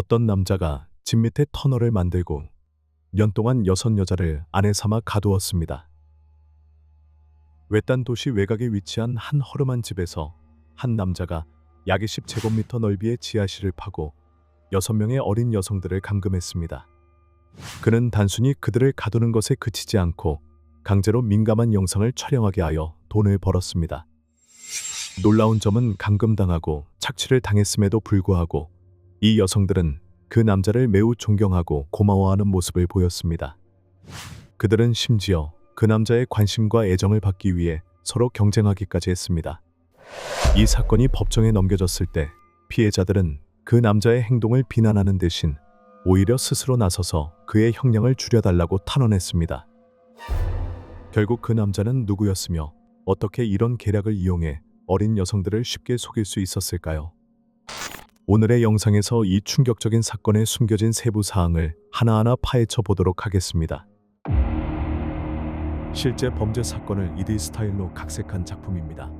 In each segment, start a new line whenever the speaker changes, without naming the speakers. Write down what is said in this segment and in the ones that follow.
어떤 남자가 집 밑에 터널을 만들고 년 동안 여섯 여자를 아내 삼아 가두었습니다. 외딴 도시 외곽에 위치한 한 허름한 집에서 한 남자가 약 20제곱미터 넓이의 지하실을 파고 여섯 명의 어린 여성들을 감금했습니다. 그는 단순히 그들을 가두는 것에 그치지 않고 강제로 민감한 영상을 촬영하게 하여 돈을 벌었습니다. 놀라운 점은 감금당하고 착취를 당했음에도 불구하고 이 여성들은 그 남자를 매우 존경하고 고마워하는 모습을 보였습니다. 그들은 심지어 그 남자의 관심과 애정을 받기 위해 서로 경쟁하기까지 했습니다. 이 사건이 법정에 넘겨졌을 때 피해자들은 그 남자의 행동을 비난하는 대신 오히려 스스로 나서서 그의 형량을 줄여달라고 탄원했습니다. 결국 그 남자는 누구였으며 어떻게 이런 계략을 이용해 어린 여성들을 쉽게 속일 수 있었을까요? 오늘의 영상에서 이 충격적인 사건에 숨겨진 세부 사항을 하나하나 파헤쳐 보도록 하겠습니다. 실제 범죄 사건을 이디 스타일로 각색한 작품입니다.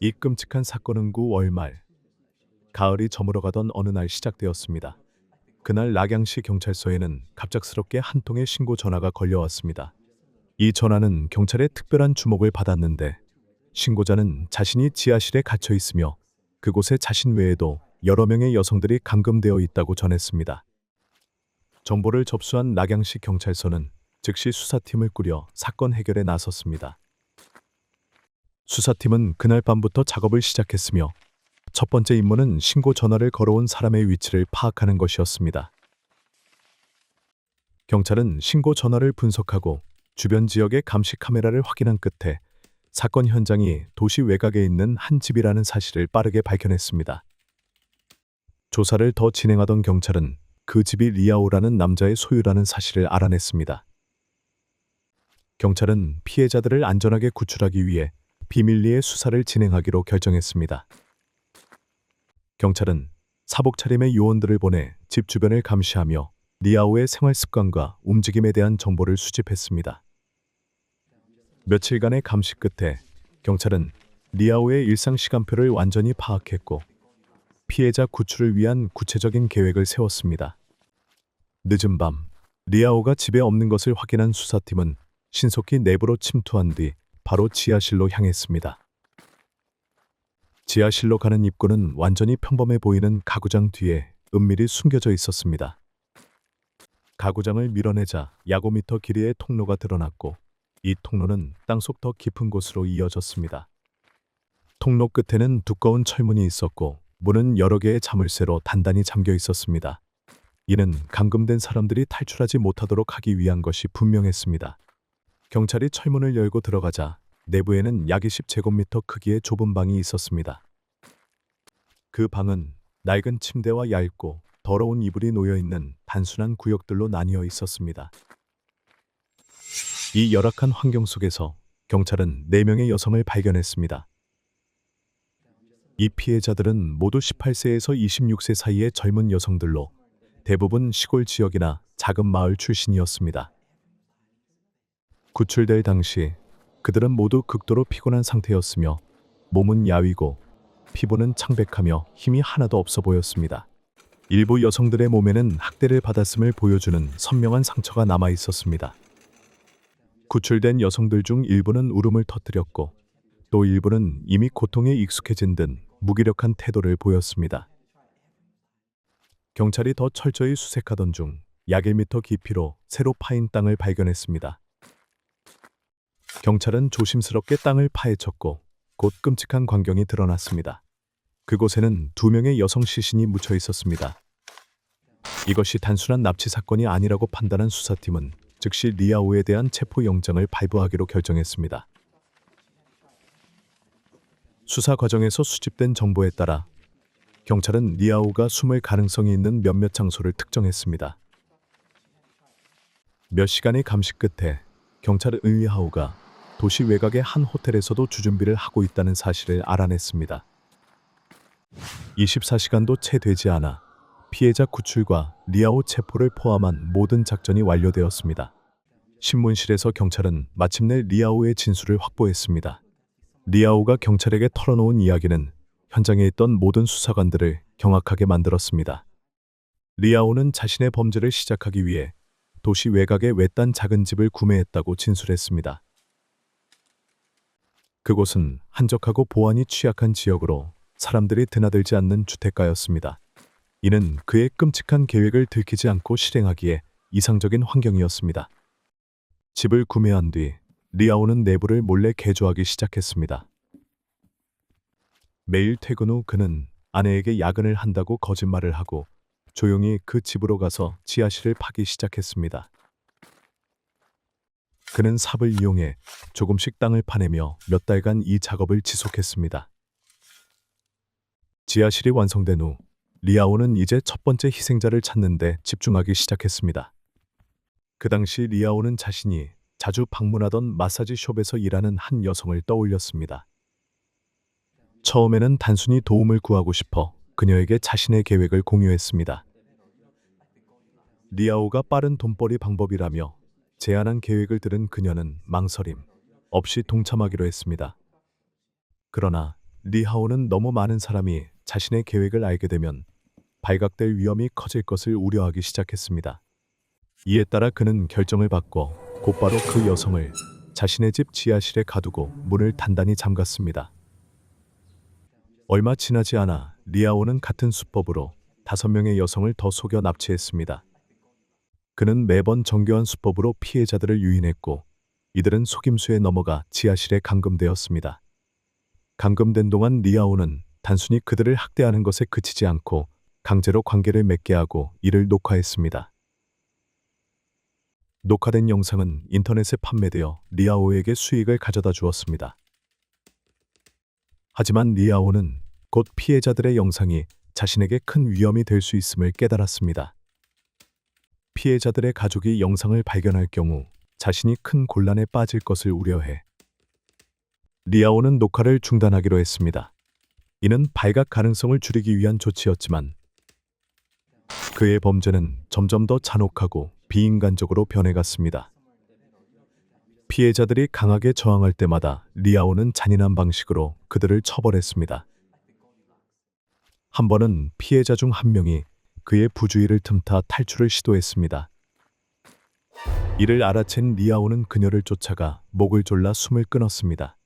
이 끔찍한 사건은 9월 말 가을이 저물어가던 어느 날 시작되었습니다. 그날 낙양시 경찰서에는 갑작스럽게 한 통의 신고 전화가 걸려왔습니다. 이 전화는 경찰의 특별한 주목을 받았는데 신고자는 자신이 지하실에 갇혀 있으며 그곳에 자신 외에도 여러 명의 여성들이 감금되어 있다고 전했습니다. 정보를 접수한 낙양시 경찰서는 즉시 수사팀을 꾸려 사건 해결에 나섰습니다. 수사팀은 그날 밤부터 작업을 시작했으며 첫 번째 임무는 신고 전화를 걸어온 사람의 위치를 파악하는 것이었습니다. 경찰은 신고 전화를 분석하고 주변 지역의 감시 카메라를 확인한 끝에 사건 현장이 도시 외곽에 있는 한 집이라는 사실을 빠르게 발견했습니다. 조사를 더 진행하던 경찰은 그 집이 리아오라는 남자의 소유라는 사실을 알아냈습니다. 경찰은 피해자들을 안전하게 구출하기 위해 비밀리에 수사를 진행하기로 결정했습니다. 경찰은 사복 차림의 요원들을 보내 집 주변을 감시하며 리아오의 생활 습관과 움직임에 대한 정보를 수집했습니다. 며칠간의 감시 끝에 경찰은 리아오의 일상 시간표를 완전히 파악했고 피해자 구출을 위한 구체적인 계획을 세웠습니다. 늦은 밤 리아오가 집에 없는 것을 확인한 수사팀은 신속히 내부로 침투한 뒤 바로 지하실로 향했습니다. 지하실로 가는 입구는 완전히 평범해 보이는 가구장 뒤에 은밀히 숨겨져 있었습니다. 가구장을 밀어내자 야고미터 길이의 통로가 드러났고 이 통로는 땅속 더 깊은 곳으로 이어졌습니다. 통로 끝에는 두꺼운 철문이 있었고 문은 여러 개의 자물쇠로 단단히 잠겨 있었습니다. 이는 감금된 사람들이 탈출하지 못하도록 하기 위한 것이 분명했습니다. 경찰이 철문을 열고 들어가자 내부에는 약 20제곱미터 크기의 좁은 방이 있었습니다. 그 방은 낡은 침대와 얇고 더러운 이불이 놓여 있는 단순한 구역들로 나뉘어 있었습니다. 이 열악한 환경 속에서 경찰은 4명의 여성을 발견했습니다. 이 피해자들은 모두 18세에서 26세 사이의 젊은 여성들로 대부분 시골 지역이나 작은 마을 출신이었습니다. 구출될 당시 그들은 모두 극도로 피곤한 상태였으며 몸은 야위고 피부는 창백하며 힘이 하나도 없어 보였습니다. 일부 여성들의 몸에는 학대를 받았음을 보여주는 선명한 상처가 남아 있었습니다. 구출된 여성들 중 일부는 울음을 터뜨렸고 또 일부는 이미 고통에 익숙해진 듯 무기력한 태도를 보였습니다. 경찰이 더 철저히 수색하던 중약 1m 깊이로 새로 파인 땅을 발견했습니다. 경찰은 조심스럽게 땅을 파헤쳤고 곧 끔찍한 광경이 드러났습니다. 그곳에는 두 명의 여성 시신이 묻혀 있었습니다. 이것이 단순한 납치 사건이 아니라고 판단한 수사팀은 즉시 리아오에 대한 체포 영장을 발부하기로 결정했습니다. 수사 과정에서 수집된 정보에 따라 경찰은 리아오가 숨을 가능성이 있는 몇몇 장소를 특정했습니다. 몇 시간의 감시 끝에 경찰은 을리하오가 도시 외곽의 한 호텔에서도 주준비를 하고 있다는 사실을 알아냈습니다. 24시간도 채 되지 않아 피해자 구출과 리아오 체포를 포함한 모든 작전이 완료되었습니다. 신문실에서 경찰은 마침내 리아오의 진술을 확보했습니다. 리아오가 경찰에게 털어놓은 이야기는 현장에 있던 모든 수사관들을 경악하게 만들었습니다. 리아오는 자신의 범죄를 시작하기 위해 도시 외곽의 외딴 작은 집을 구매했다고 진술했습니다. 그곳은 한적하고 보안이 취약한 지역으로 사람들이 드나들지 않는 주택가였습니다. 이는 그의 끔찍한 계획을 들키지 않고 실행하기에 이상적인 환경이었습니다. 집을 구매한 뒤 리아오는 내부를 몰래 개조하기 시작했습니다. 매일 퇴근 후 그는 아내에게 야근을 한다고 거짓말을 하고 조용히 그 집으로 가서 지하실을 파기 시작했습니다. 그는 삽을 이용해 조금씩 땅을 파내며 몇 달간 이 작업을 지속했습니다. 지하실이 완성된 후 리아오는 이제 첫 번째 희생자를 찾는데 집중하기 시작했습니다. 그 당시 리아오는 자신이 자주 방문하던 마사지 숍에서 일하는 한 여성을 떠올렸습니다. 처음에는 단순히 도움을 구하고 싶어 그녀에게 자신의 계획을 공유했습니다. 리아오가 빠른 돈벌이 방법이라며 제안한 계획을 들은 그녀는 망설임 없이 동참하기로 했습니다. 그러나 리하오는 너무 많은 사람이 자신의 계획을 알게 되면 발각될 위험이 커질 것을 우려하기 시작했습니다. 이에 따라 그는 결정을 바꿔 곧바로 그 여성을 자신의 집 지하실에 가두고 문을 단단히 잠갔습니다. 얼마 지나지 않아 리아오는 같은 수법으로 다섯 명의 여성을 더 속여 납치했습니다. 그는 매번 정교한 수법으로 피해자들을 유인했고 이들은 속임수에 넘어가 지하실에 감금되었습니다. 감금된 동안 리아오는 단순히 그들을 학대하는 것에 그치지 않고 강제로 관계를 맺게 하고 이를 녹화했습니다. 녹화된 영상은 인터넷에 판매되어 리아오에게 수익을 가져다 주었습니다. 하지만 리아오는 곧 피해자들의 영상이 자신에게 큰 위험이 될 수 있음을 깨달았습니다. 피해자들의 가족이 영상을 발견할 경우 자신이 큰 곤란에 빠질 것을 우려해 리아오는 녹화를 중단하기로 했습니다. 이는 발각 가능성을 줄이기 위한 조치였지만 그의 범죄는 점점 더 잔혹하고 비인간적으로 변해갔습니다. 피해자들이 강하게 저항할 때마다 리아오는 잔인한 방식으로 그들을 처벌했습니다. 한 번은 피해자 중 한 명이 그의 부주의를 틈타 탈출을 시도했습니다. 이를 알아챈 리아오는 그녀를 쫓아가 목을 졸라 숨을 끊었습니다.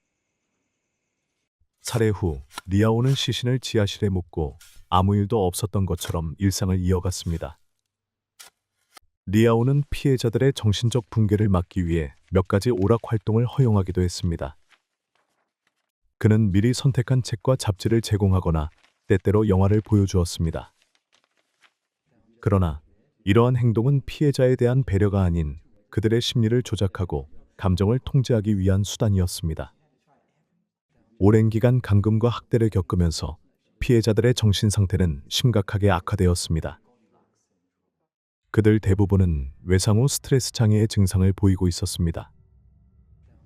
살해 후 리아오는 시신을 지하실에 묻고 아무 일도 없었던 것처럼 일상을 이어갔습니다. 리아오는 피해자들의 정신적 붕괴를 막기 위해 몇 가지 오락 활동을 허용하기도 했습니다. 그는 미리 선택한 책과 잡지를 제공하거나 때때로 영화를 보여주었습니다. 그러나 이러한 행동은 피해자에 대한 배려가 아닌 그들의 심리를 조작하고 감정을 통제하기 위한 수단이었습니다. 오랜 기간 감금과 학대를 겪으면서 피해자들의 정신 상태는 심각하게 악화되었습니다. 그들 대부분은 외상 후 스트레스 장애의 증상을 보이고 있었습니다.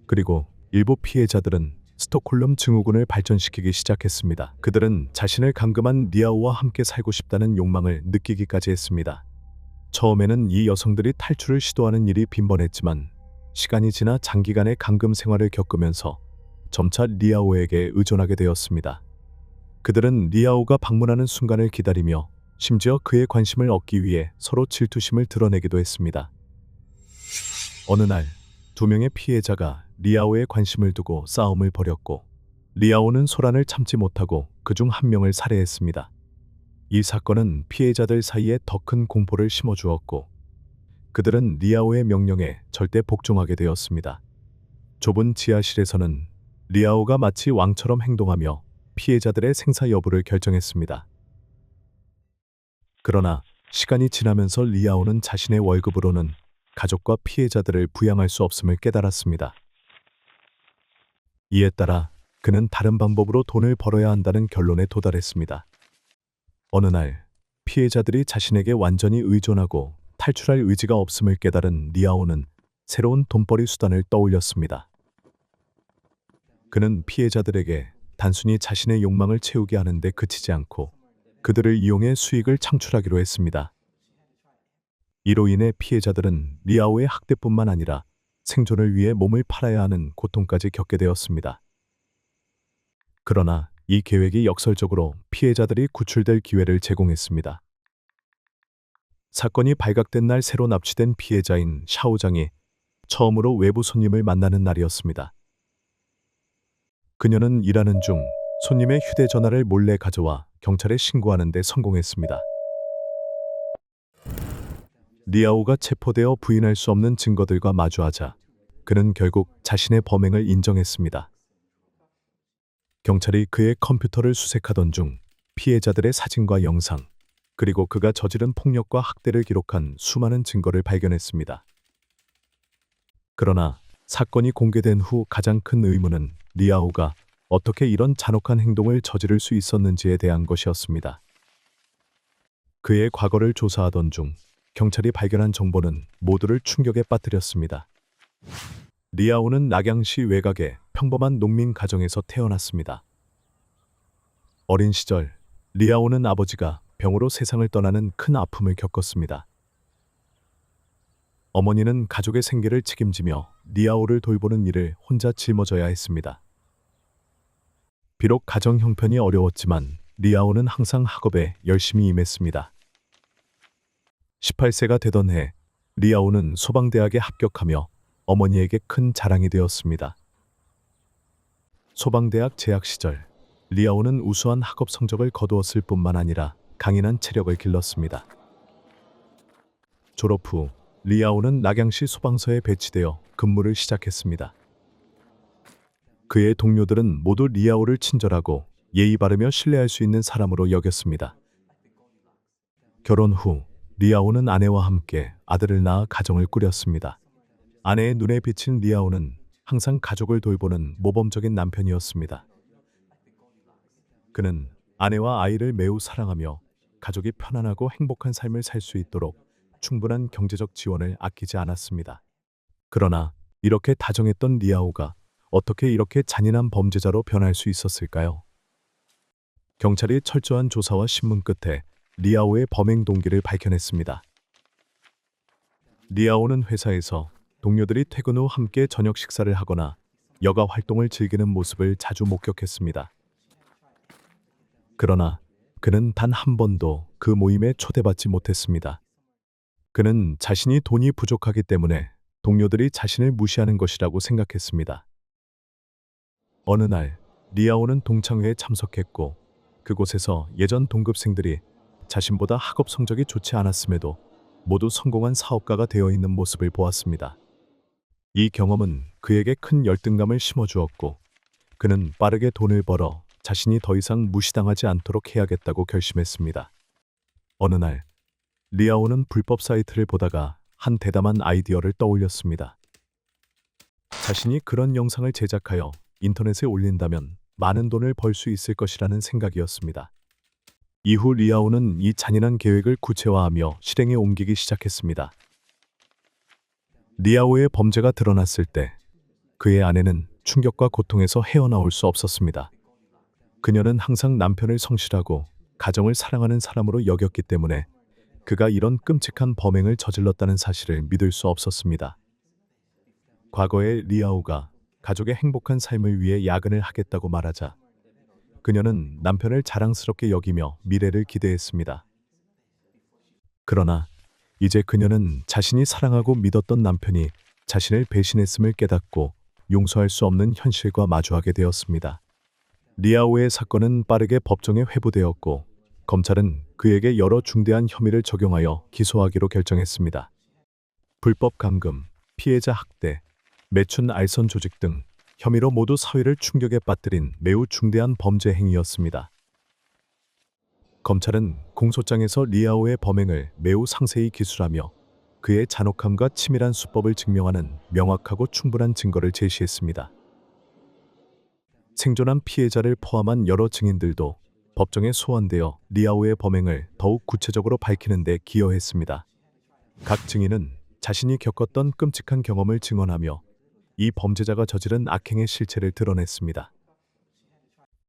그리고 일부 피해자들은 스톡홀름 증후군을 발전시키기 시작했습니다. 그들은 자신을 감금한 리아오와 함께 살고 싶다는 욕망을 느끼기까지 했습니다. 처음에는 이 여성들이 탈출을 시도하는 일이 빈번했지만 시간이 지나 장기간의 감금 생활을 겪으면서 점차 리아오에게 의존하게 되었습니다. 그들은 리아오가 방문하는 순간을 기다리며 심지어 그의 관심을 얻기 위해 서로 질투심을 드러내기도 했습니다. 어느 날 두 명의 피해자가 리아오의 관심을 두고 싸움을 벌였고 리아오는 소란을 참지 못하고 그중 한 명을 살해했습니다. 이 사건은 피해자들 사이에 더 큰 공포를 심어주었고 그들은 리아오의 명령에 절대 복종하게 되었습니다. 좁은 지하실에서는 리아오가 마치 왕처럼 행동하며 피해자들의 생사 여부를 결정했습니다. 그러나 시간이 지나면서 리아오는 자신의 월급으로는 가족과 피해자들을 부양할 수 없음을 깨달았습니다. 이에 따라 그는 다른 방법으로 돈을 벌어야 한다는 결론에 도달했습니다. 어느 날 피해자들이 자신에게 완전히 의존하고 탈출할 의지가 없음을 깨달은 리아오는 새로운 돈벌이 수단을 떠올렸습니다. 그는 피해자들에게 단순히 자신의 욕망을 채우게 하는데 그치지 않고 그들을 이용해 수익을 창출하기로 했습니다. 이로 인해 피해자들은 리아오의 학대뿐만 아니라 생존을 위해 몸을 팔아야 하는 고통까지 겪게 되었습니다. 그러나 이 계획이 역설적으로 피해자들이 구출될 기회를 제공했습니다. 사건이 발각된 날 새로 납치된 피해자인 샤오장이 처음으로 외부 손님을 만나는 날이었습니다. 그녀는 일하는 중 손님의 휴대전화를 몰래 가져와 경찰에 신고하는 데 성공했습니다. 리아오가 체포되어 부인할 수 없는 증거들과 마주하자 그는 결국 자신의 범행을 인정했습니다. 경찰이 그의 컴퓨터를 수색하던 중 피해자들의 사진과 영상, 그리고 그가 저지른 폭력과 학대를 기록한 수많은 증거를 발견했습니다. 그러나 사건이 공개된 후 가장 큰 의문은 리아오가 어떻게 이런 잔혹한 행동을 저지를 수 있었는지에 대한 것이었습니다. 그의 과거를 조사하던 중 경찰이 발견한 정보는 모두를 충격에 빠뜨렸습니다. 리아오는 낙양시 외곽의 평범한 농민 가정에서 태어났습니다. 어린 시절 리아오는 아버지가 병으로 세상을 떠나는 큰 아픔을 겪었습니다. 어머니는 가족의 생계를 책임지며 리아오를 돌보는 일을 혼자 짊어져야 했습니다. 비록 가정 형편이 어려웠지만 리아오는 항상 학업에 열심히 임했습니다. 18세가 되던 해 리아오는 소방대학에 합격하며 어머니에게 큰 자랑이 되었습니다. 소방대학 재학 시절 리아오는 우수한 학업 성적을 거두었을 뿐만 아니라 강인한 체력을 길렀습니다. 졸업 후 리아오는 낙양시 소방서에 배치되어 근무를 시작했습니다. 그의 동료들은 모두 리아오를 친절하고 예의 바르며 신뢰할 수 있는 사람으로 여겼습니다. 결혼 후 리아오는 아내와 함께 아들을 낳아 가정을 꾸렸습니다. 아내의 눈에 비친 리아오는 항상 가족을 돌보는 모범적인 남편이었습니다. 그는 아내와 아이를 매우 사랑하며 가족이 편안하고 행복한 삶을 살 수 있도록 충분한 경제적 지원을 아끼지 않았습니다. 그러나 이렇게 다정했던 리아오가 어떻게 이렇게 잔인한 범죄자로 변할 수 있었을까요? 경찰이 철저한 조사와 신문 끝에 리아오의 범행 동기를 밝혀냈습니다. 리아오는 회사에서 동료들이 퇴근 후 함께 저녁 식사를 하거나 여가 활동을 즐기는 모습을 자주 목격했습니다. 그러나 그는 단 한 번도 그 모임에 초대받지 못했습니다. 그는 자신이 돈이 부족하기 때문에 동료들이 자신을 무시하는 것이라고 생각했습니다. 어느 날 리아오는 동창회에 참석했고 그곳에서 예전 동급생들이 자신보다 학업 성적이 좋지 않았음에도 모두 성공한 사업가가 되어 있는 모습을 보았습니다. 이 경험은 그에게 큰 열등감을 심어주었고 그는 빠르게 돈을 벌어 자신이 더 이상 무시당하지 않도록 해야겠다고 결심했습니다. 어느 날 리아오는 불법 사이트를 보다가 한 대담한 아이디어를 떠올렸습니다. 자신이 그런 영상을 제작하여 인터넷에 올린다면 많은 돈을 벌 수 있을 것이라는 생각이었습니다. 이후 리아오는 이 잔인한 계획을 구체화하며 실행에 옮기기 시작했습니다. 리아오의 범죄가 드러났을 때 그의 아내는 충격과 고통에서 헤어나올 수 없었습니다. 그녀는 항상 남편을 성실하고 가정을 사랑하는 사람으로 여겼기 때문에 그가 이런 끔찍한 범행을 저질렀다는 사실을 믿을 수 없었습니다. 과거에 리아오가 가족의 행복한 삶을 위해 야근을 하겠다고 말하자 그녀는 남편을 자랑스럽게 여기며 미래를 기대했습니다. 그러나 이제 그녀는 자신이 사랑하고 믿었던 남편이 자신을 배신했음을 깨닫고 용서할 수 없는 현실과 마주하게 되었습니다. 리아오의 사건은 빠르게 법정에 회부되었고 검찰은 그에게 여러 중대한 혐의를 적용하여 기소하기로 결정했습니다. 불법 감금, 피해자 학대, 매춘 알선 조직 등 혐의로 모두 사회를 충격에 빠뜨린 매우 중대한 범죄 행위였습니다. 검찰은 공소장에서 리아오의 범행을 매우 상세히 기술하며 그의 잔혹함과 치밀한 수법을 증명하는 명확하고 충분한 증거를 제시했습니다. 생존한 피해자를 포함한 여러 증인들도 법정에 소환되어 리아오의 범행을 더욱 구체적으로 밝히는 데 기여했습니다. 각 증인은 자신이 겪었던 끔찍한 경험을 증언하며 이 범죄자가 저지른 악행의 실체를 드러냈습니다.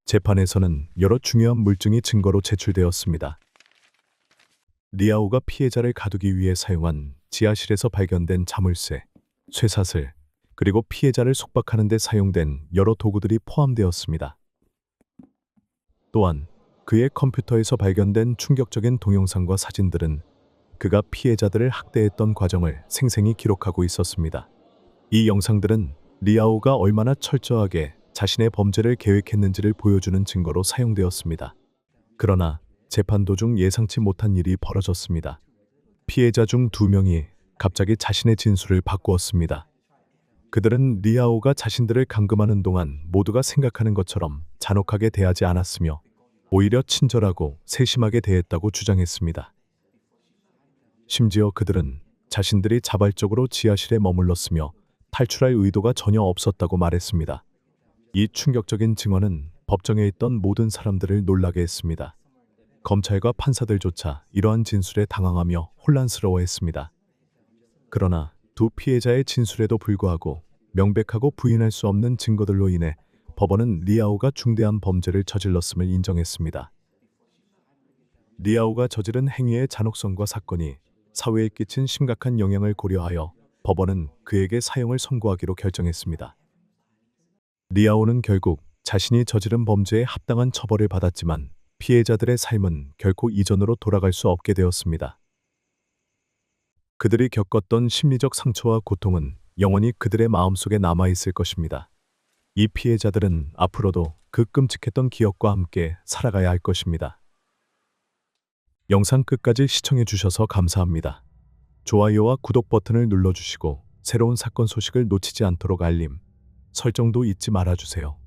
재판에서는 여러 중요한 물증이 증거로 제출되었습니다. 리아오가 피해자를 가두기 위해 사용한 지하실에서 발견된 자물쇠, 쇠사슬, 그리고 피해자를 속박하는 데 사용된 여러 도구들이 포함되었습니다. 또한 그의 컴퓨터에서 발견된 충격적인 동영상과 사진들은 그가 피해자들을 학대했던 과정을 생생히 기록하고 있었습니다. 이 영상들은 리아오가 얼마나 철저하게 자신의 범죄를 계획했는지를 보여주는 증거로 사용되었습니다. 그러나 재판 도중 예상치 못한 일이 벌어졌습니다. 피해자 중 두 명이 갑자기 자신의 진술을 바꾸었습니다. 그들은 리아오가 자신들을 감금하는 동안 모두가 생각하는 것처럼 잔혹하게 대하지 않았으며 오히려 친절하고 세심하게 대했다고 주장했습니다. 심지어 그들은 자신들이 자발적으로 지하실에 머물렀으며 탈출할 의도가 전혀 없었다고 말했습니다. 이 충격적인 증언은 법정에 있던 모든 사람들을 놀라게 했습니다. 검찰과 판사들조차 이러한 진술에 당황하며 혼란스러워했습니다. 그러나 두 피해자의 진술에도 불구하고 명백하고 부인할 수 없는 증거들로 인해 법원은 리아오가 중대한 범죄를 저질렀음을 인정했습니다. 리아오가 저지른 행위의 잔혹성과 사건이 사회에 끼친 심각한 영향을 고려하여 법원은 그에게 사형을 선고하기로 결정했습니다. 리아오는 결국 자신이 저지른 범죄에 합당한 처벌을 받았지만 피해자들의 삶은 결코 이전으로 돌아갈 수 없게 되었습니다. 그들이 겪었던 심리적 상처와 고통은 영원히 그들의 마음속에 남아 있을 것입니다. 이 피해자들은 앞으로도 그 끔찍했던 기억과 함께 살아가야 할 것입니다. 영상 끝까지 시청해 주셔서 감사합니다. 좋아요와 구독 버튼을 눌러주시고 새로운 사건 소식을 놓치지 않도록 알림, 설정도 잊지 말아주세요.